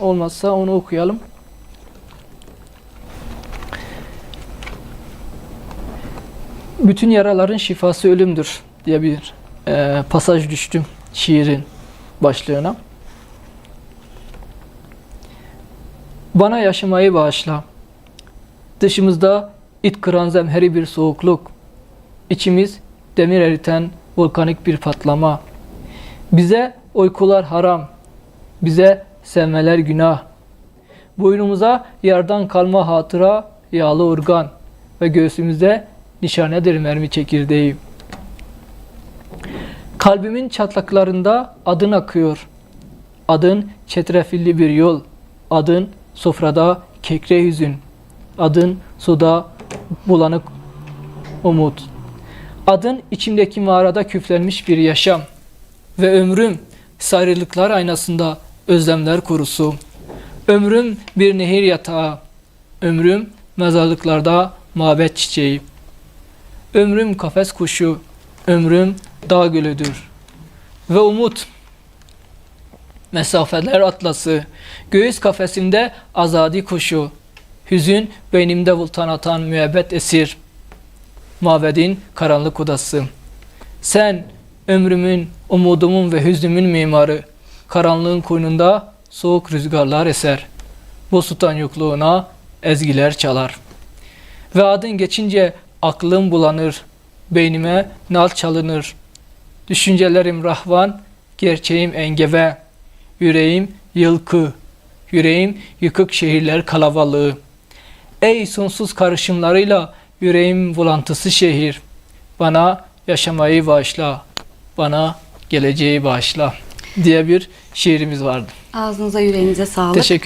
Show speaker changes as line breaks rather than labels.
olmazsa onu okuyalım. Bütün yaraların şifası ölümdür diye bir e, pasaj düştüm şiirin başlığına. Bana yaşamayı bağışla. Dışımızda it kıran zemheri bir soğukluk. İçimiz demir eriten volkanik bir patlama. Bize uykular haram. Bize sevmeler günah. Boynumuza yardan kalma hatıra yağlı urgan ve göğsümüzde nişanedir mermi çekirdeği. Kalbimin çatlaklarında adın akıyor. Adın çetrefilli bir yol. Adın sofrada kekre hüzün. Adın suda bulanık umut. Adın içimdeki mağarada küflenmiş bir yaşam. Ve ömrüm sayrılıklar aynasında özlemler kurusu. Ömrüm bir nehir yatağı. Ömrüm mezarlıklarda mabet çiçeği. Ömrüm kafes kuşu. Ömrüm dağ gölüdür. Ve umut mesafeler atlası. Göğüs kafesinde azadi kuşu. Hüzün beynimde vultan atan müebbet esir. Mabedin karanlık odası. Sen ömrümün, umudumun ve hüznümün mimarı. Karanlığın koynunda soğuk rüzgarlar eser. Bu sultan yokluğuna ezgiler çalar. Ve adın geçince aklım bulanır. Beynime nal çalınır. Düşüncelerim rahvan, gerçeğim engebe. Yüreğim yılkı, yüreğim yıkık şehirler kalabalığı. Ey sonsuz karışımlarıyla yüreğim bulantısı şehir. Bana yaşamayı bağışla, bana geleceği bağışla diye bir şiirimiz vardı.
Ağzınıza yüreğinize sağlık.
Teşekkür